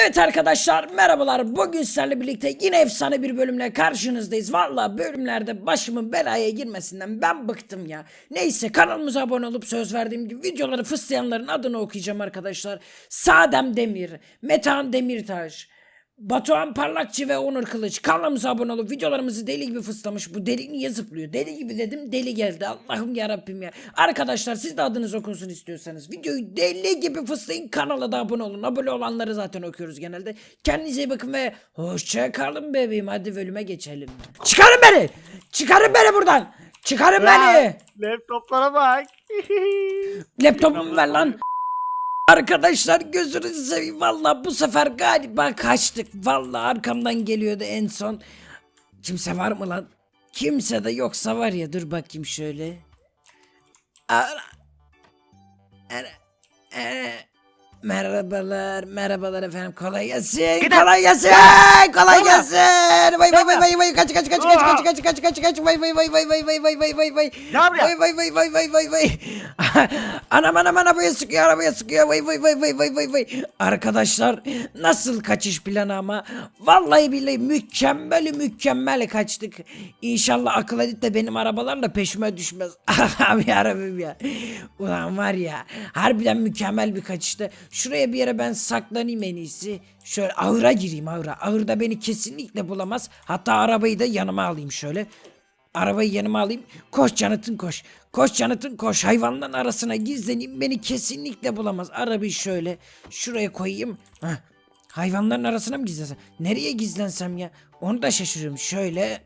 Evet arkadaşlar merhabalar. Bugün sizlerle birlikte yine efsane bir bölümle karşınızdayız. Valla bölümlerde başımın belaya girmesinden ben bıktım ya. Neyse kanalımıza abone olup söz verdiğim gibi videoları fıslayanların adını okuyacağım arkadaşlar. Sadem Demir, Metehan Demirtaş, Batuhan Parlakçı ve Onur Kılıç kanalımıza abone olup videolarımızı deli gibi fıslamış. Bu deli niye zıplıyor? Deli gibi dedim deli geldi. Allah'ım yarabbim ya. Arkadaşlar siz de adınız okunsun istiyorsanız videoyu deli gibi fıslayın. Kanala da abone olun. Abone olanları zaten okuyoruz genelde. Kendinize iyi bakın ve hoşça kalın bebeğim. Hadi bölüme geçelim. Çıkarın beni. Çıkarın beni buradan. Çıkarın beni. Laptoplara bak. Laptopumu ver lan. Arkadaşlar gözünüzü seveyim valla bu sefer galiba kaçtık. Valla arkamdan geliyordu en son. Kimse var mı lan? Kimse de yoksa var ya dur bakayım şöyle. Ara. Ara. Ara. Merhabalar, merhabalar efendim. Kolay gelsin. Gidin. Kolay gelsin. Kolay Tamam. gelsin. Vay vay vay vay vay kaç kaç kaç kaç kaç kaç kaç kaç kaç vay vay vay vay vay vay vay vay vay vay. Vay vay vay vay vay vay vay. anam anam arabaya sıkıyor arabaya sıkıyor. Vay vay vay vay vay vay vay. Arkadaşlar nasıl kaçış planı ama. Vallahi billahi mükemmel mükemmel kaçtık. İnşallah akıl edip de benim arabalarla peşime düşmez. Abi arabam ya. Ulan var ya harbiden mükemmel bir kaçıştı. Şuraya bir yere ben saklanayım en iyisi. Şöyle ahıra gireyim ahıra. Ahırda beni kesinlikle bulamaz. Hatta arabayı da yanıma alayım şöyle. Arabayı yanıma alayım. Koş Canıt'ın koş. Koş Canıt'ın koş. Hayvanların arasına gizleneyim. Beni kesinlikle bulamaz. Arabayı şöyle şuraya koyayım. Heh. Hayvanların arasına mı gizlensem? Nereye gizlensem ya? Onu da şaşırıyorum. Şöyle.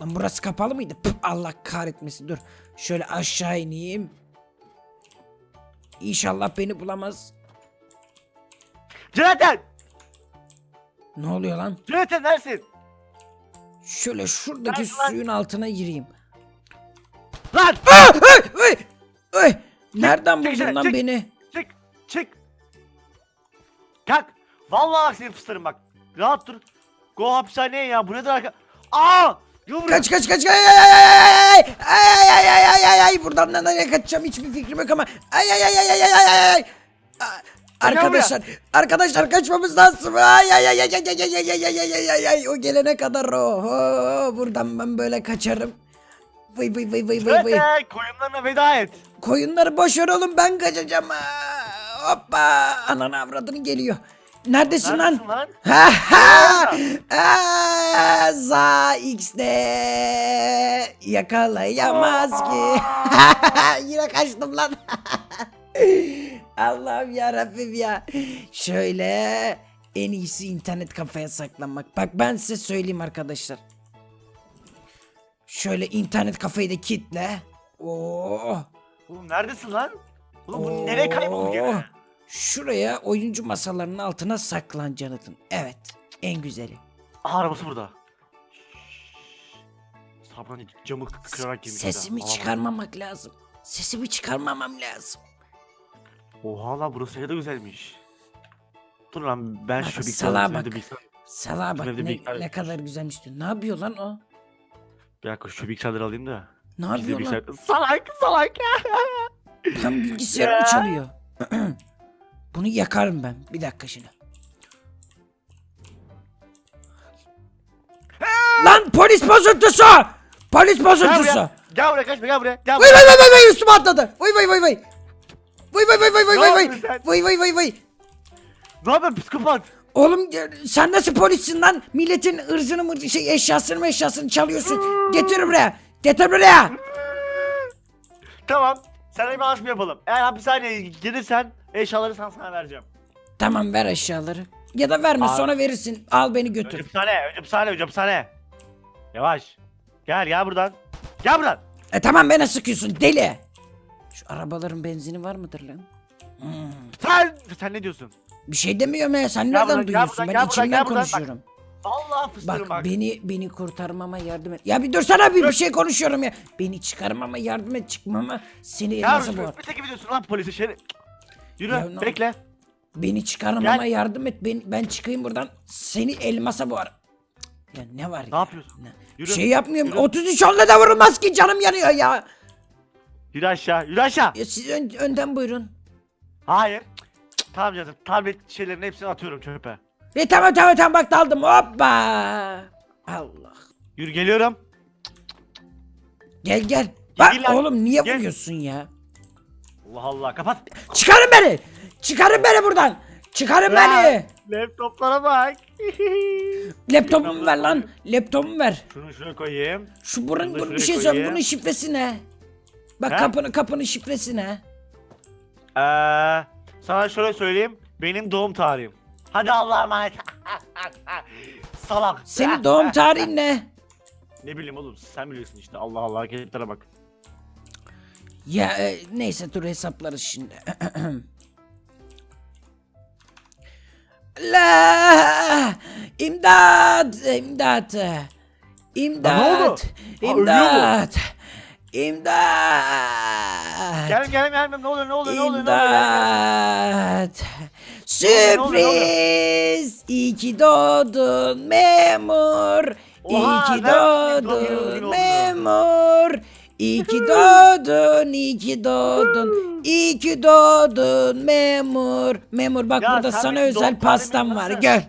Lan burası kapalı mıydı? Püh, Allah kahretmesin. Dur. Şöyle aşağı ineyim. İnşallah beni bulamaz. Jonathan! Ne oluyor lan? Jonathan neresin? Şöyle şuradaki Lan, lan. suyun altına gireyim. Lan! Ah! Ay! Ay! Ay! Nereden çık buldun dışarı, lan çık. beni? Çık! Çık! Kalk! Vallahi bak seni fıslarım bak. Rahat dur. Go hapishaneye ya. Bu nedir arka... Aa! Yumruk! Kaç kaç kaç ay ay ay ay ay ay ay ay ay ay buradan da nereye kaçacağım hiçbir fikrim yok ama ay ay ay ay ay ay ay ay A- Arkadaşlar arkadaşlar kaçmamız lazım ay ay ay ay ay ay ay ay ay ay ay ay ay o gelene kadar o ho, buradan ben böyle kaçarım Vay vay vay vay vay vay Jonathan! Koyunlarına veda et. koyunları boş ver oğlum ben kaçacağım Aa, hoppa ananı avradını geliyor Neredesin lan? Neredesin lan? Ha ha! Aa, Za X'de yakalayamaz ki. Yine kaçtım lan. Allah'ım ya Rabbim ya. Şöyle en iyisi internet kafeye saklanmak. Bak ben size söyleyeyim arkadaşlar. Şöyle internet kafeyi de kitle. Oo. Oğlum neredesin lan? Oğlum bu nereye kaybolduk Oo. ya? Şuraya oyuncu masalarının altına saklan Jonathan. Evet. En güzeli. Aha arabası burada. Sabran camı kırarak de. Sesimi çıkarmamak lazım. Sesimi çıkarmamam lazım. Oha lan burası ne de güzelmiş. Dur lan ben Bak, şu salağa bak. üstünde bilgisayar... Salağa bak Şurada bir ne, bilgisayar- ne kadar güzelmiş diyor. Ne yapıyor lan o? Bir dakika şu bilgisayarları alayım da. Ne Biz de yapıyor lan? bilgisayar... Salak salak Tam bilgisayarı mı Ya. çalıyor? Bunu yakarım ben. Bir dakika şimdi. lan polis bozuntusu! Polis Gel bozuntusu! buraya. Gel buraya kaçma gel buraya. Gel Vay buraya. vay vay vay vay üstüme atladı. Vay vay vay vay. Vay vay vay vay vay vay vay. yapıyorsun sen? Vay vay vay vay. Ne yapıyorsun psikopat? Oğlum ya, sen nasıl polissin lan? Milletin ırzını mı şey eşyasını mı eşyasını çalıyorsun. Getir buraya. Getir buraya. Tamam. Sen bir anlaşma yapalım. Eğer hapishaneye gelirsen eşyaları sana, sana vereceğim. Tamam ver eşyaları. Ya da verme Abi. sonra verirsin. Al beni Önce götür. hapishane, önce hapishane, önce hapishane. Yavaş. Gel gel buradan. Gel buradan. E tamam bana sıkıyorsun deli. Şu arabaların benzini var mıdır lan? Hmm. Sen, sen ne diyorsun? Bir şey demiyorum ya. Sen nereden buradan, gel duyuyorsun? buradan, ben gel buradan, içimden gel buradan. Bak, konuşuyorum. Vallahi fıstırım Bak, bak. beni beni kurtarmama yardım et. Ya bir dursana bir, bir şey konuşuyorum ya. Beni çıkarmama yardım et çıkmama seni Ya elmasa boğar. bir tek gidiyorsun lan polise şeri. Yürü Ya ne- bekle. Beni çıkarmama Gel. yardım et. Ben, ben çıkayım buradan. Seni elmasa boğar. Ya ne var ya? yapıyorsun? Ne? Yürü. Şey yapmıyorum. Yürü. 33 onla da vurulmaz ki canım yanıyor ya. Yürü aşağı, yürü aşağı. ya siz ön- önden buyurun. Hayır. Tamam canım. Tablet şeylerin hepsini atıyorum çöpe. E tamam tamam tamam bak daldım hoppa. Allah. Yürü geliyorum. Gel gel. Bak Gel lan, oğlum niye gel. vuruyorsun ya? Allah Allah kapat. Çıkarın beni. Çıkarın beni buradan. Çıkarın beni. Laptoplara bak. Laptopumu ver lan. Laptopumu ver. Şunu şuraya koyayım. Şu burun Bunu da dur bir şuraya şey söyle. koyayım. Bunun şifresi ne? Bak He? kapının kapının şifresi ne? Ee, sana şöyle söyleyeyim. Benim doğum tarihim. Hadi Allah'a emanet. Salak. Senin doğum tarihin ne? Ne bileyim oğlum sen biliyorsun işte. Allah Allah hareketlere bak. Ya e, neyse dur hesaplarız şimdi. La imdat imdat imdat imdat imdat Gelin gelin gelin ne oluyor ne oluyor ne oluyor İmdat. Sürpriz. İyi ki doğdun memur. İyi ki nereden doğdun, memur. İyi ki doğdun, iyi ki doğdun, iyi ki doğdun memur. Memur bak Ya burada sen sana benim özel doğum pastam tarihimi var. nasıl- Gel.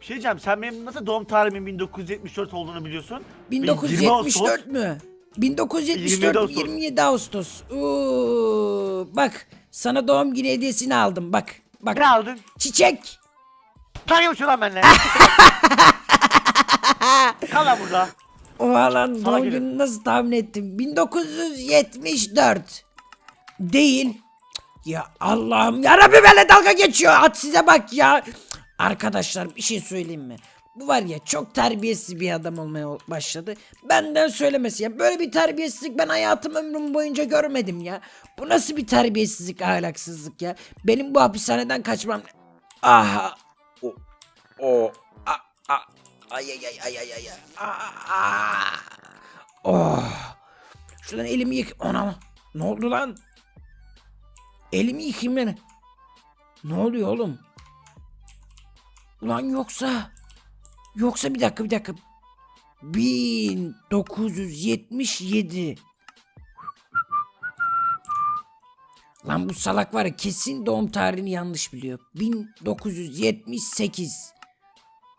Bir şey diyeceğim sen benim nasıl doğum tarihimin 1974 olduğunu biliyorsun? 1974 mü? 1974 27 Ağustos. 27 Ağustos. Oo, bak sana doğum günü hediyesini aldım bak. Bak Ne aldın? çiçek. Kanka şu lan benimle. Kal lan burada. Oha lan doğum gelin. gününü nasıl tahmin ettim? 1974. Değil. Ya Allah'ım ya Rabbi benimle dalga geçiyor. At size bak ya. Arkadaşlar bir şey söyleyeyim mi? Bu var ya çok terbiyesiz bir adam olmaya başladı. Benden söylemesi ya. Böyle bir terbiyesizlik ben hayatım ömrüm boyunca görmedim ya. Bu nasıl bir terbiyesizlik ahlaksızlık ya. Benim bu hapishaneden kaçmam. Aha. O. O. A, a, ay ay ay ay ay ay. Aa, aa. Oh. Şuradan elimi yık. Ona Ne oldu lan? Elimi yıkayım ben. Ne oluyor oğlum? Ulan yoksa... Yoksa bir dakika bir dakika. 1977. Lan bu salak var ya kesin doğum tarihini yanlış biliyor. 1978.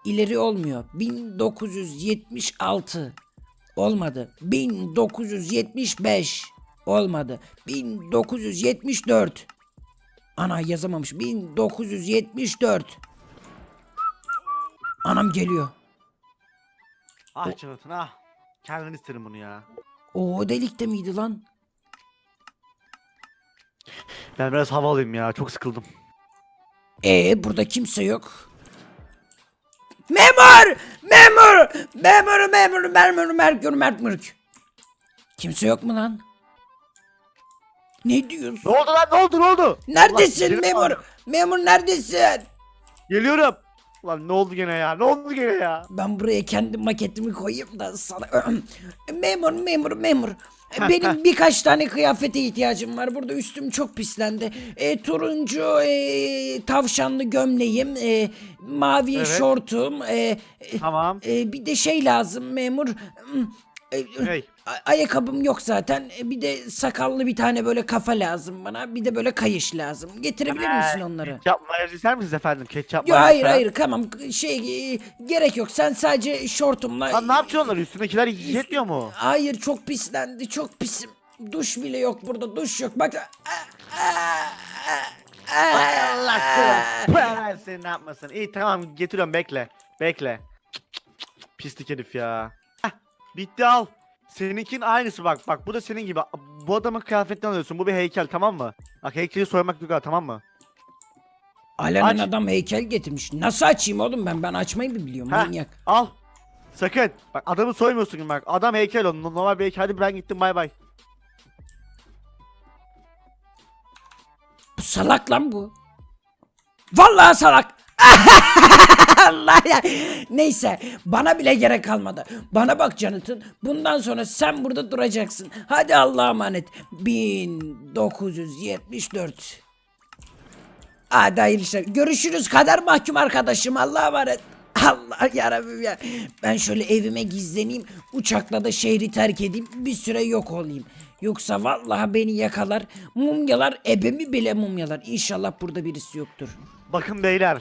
İleri olmuyor. 1976. Olmadı. 1975. Olmadı. 1974. Ana yazamamış. 1974. Anam geliyor. Ah Jonathan ah. Kendin isterim bunu ya. O, delikte miydi lan? Ben biraz hava alayım ya çok sıkıldım. Ee burada kimse yok. Memur! Memur! Memur, memur, memur, memur, memur. Kimse yok mu lan? Ne diyorsun? Ne oldu lan ne oldu ne oldu? Neredesin Allah, memur? Memur neredesin? Geliyorum. Lan ne oldu gene ya? Ne oldu gene ya? Ben buraya kendi maketimi koyayım da sana... memur, memur, memur. Benim birkaç tane kıyafete ihtiyacım var. Burada üstüm çok pislendi. E, turuncu e, tavşanlı gömleğim, e, mavi Evet. şortum, e, e, Tamam. e, bir de şey lazım memur. E, Hey. Ayakkabım yok zaten. E, Bir de sakallı bir tane böyle kafa lazım bana. Bir de böyle kayış lazım. Getirebilir misin onları? Ketçap mayonez ister misiniz efendim? Ketçap Yo, mayonez hayır falan. hayır tamam şey e, gerek yok. Sen sadece şortumla Lan ne yapacaksın onları? Üstündekiler yetmiyor mu? Hayır çok pislendi çok pisim. Duş bile yok burada duş yok bak. Ay Allah seni ne yapmasın. İyi tamam getiriyorum bekle. Bekle. Pislik herif ya. Heh, bitti al. Seninkin aynısı bak bak bu da senin gibi. Bu adamın kıyafetini alıyorsun. Bu bir heykel tamam mı? Bak heykeli soymak yok ha, tamam mı? Alenen Aç. adam heykel getirmiş. Nasıl açayım oğlum ben? Ben açmayı mı biliyorum Heh, manyak. al. Sakın. Bak adamı soymuyorsun bak. Adam heykel o. Normal bir heykel. Hadi ben gittim bay bay. Bu salak lan bu. Vallahi salak. Allah ya. Neyse bana bile gerek kalmadı. Bana bak Jonathan. Bundan sonra sen burada duracaksın. Hadi Allah'a emanet. 1974. Hadi hayırlı işler. Görüşürüz kader mahkum arkadaşım. Allah'a emanet. Allah yarabbim ya. Ben şöyle evime gizleneyim. Uçakla da şehri terk edeyim. Bir süre yok olayım. Yoksa vallahi beni yakalar. Mumyalar ebemi bile mumyalar. İnşallah burada birisi yoktur. Bakın beyler.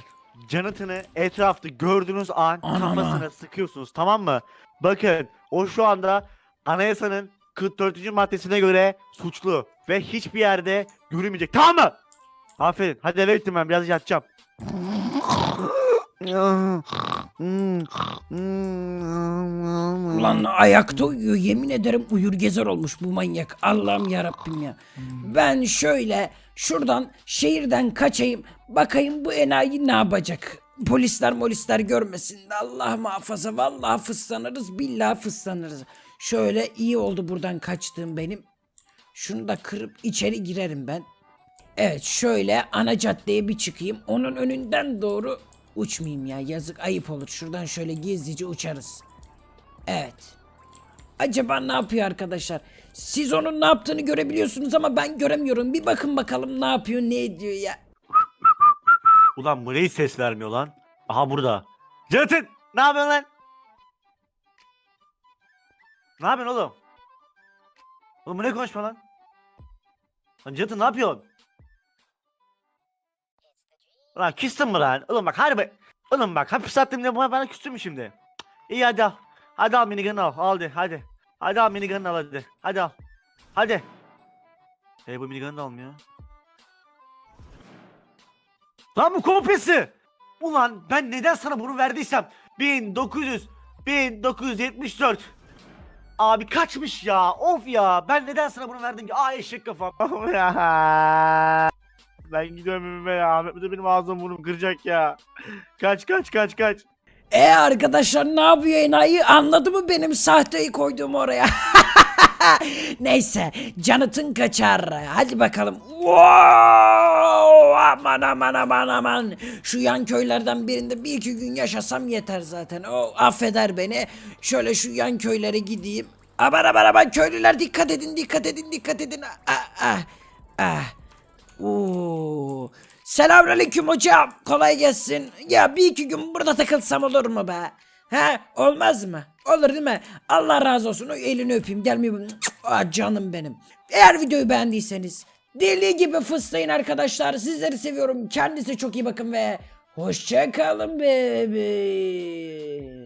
Jonathan'ı etrafta gördüğünüz an Anana. kafasına sıkıyorsunuz tamam mı? Bakın o şu anda anayasanın 44. maddesine göre suçlu ve hiçbir yerde görünmeyecek tamam mı? Aferin hadi eve gittim ben biraz yatacağım. Ulan ayakta uyuyor yemin ederim uyur gezer olmuş bu manyak. Allah'ım yarabbim ya. Ben şöyle şuradan şehirden kaçayım bakayım bu enayi ne yapacak. Polisler molisler görmesin de Allah muhafaza vallahi fıslanırız billahi fıslanırız. Şöyle iyi oldu buradan kaçtığım benim. Şunu da kırıp içeri girerim ben. Evet şöyle ana caddeye bir çıkayım. Onun önünden doğru uçmayayım ya yazık ayıp olur. Şuradan şöyle gizlice uçarız. Evet. Acaba ne yapıyor arkadaşlar? Siz onun ne yaptığını görebiliyorsunuz ama ben göremiyorum. Bir bakın bakalım ne yapıyor, ne ediyor ya. Ulan bu ses vermiyor lan? Aha burada. Jonathan ne yapıyorsun lan? Ne yapıyorsun oğlum? Oğlum ne konuşma lan? Lan Jonathan ne yapıyorsun? Lan küstün mü lan? Oğlum bak harbi. Oğlum bak hapis attım diye bana, küstün mü şimdi? İyi hadi al. Hadi al minigun'u al. Al hadi hadi. Hadi al minigun'u al hadi. Hadi al. Hadi. E bu minigun'u da almıyor. Lan bu kopyası. Ulan ben neden sana bunu verdiysem 1900 1974 Abi kaçmış ya of ya ben neden sana bunu verdim ki aa eşek kafam. Ben gidiyorum evime ya Ahmet de benim ağzım burnum kıracak ya Kaç kaç kaç kaç E arkadaşlar ne yapıyor enayi? Anladı mı benim sahteyi koyduğum oraya? Neyse Jonathan kaçar. Hadi bakalım. Wow! Aman aman aman aman. Şu yan köylerden birinde bir iki gün yaşasam yeter zaten. O affeder beni. Şöyle şu yan köylere gideyim. Aman aman aman köylüler dikkat edin dikkat edin dikkat edin. Ah ah ah. Selamünaleyküm hocam. Kolay gelsin. Ya bir iki gün burada takılsam olur mu be? He olmaz mı? Olur değil mi? Allah razı olsun. O elini öpeyim. Gelmiyor. Ah, canım benim. Eğer videoyu beğendiyseniz deli gibi fıslayın arkadaşlar. Sizleri seviyorum. Kendinize çok iyi bakın ve hoşça kalın bebeğim.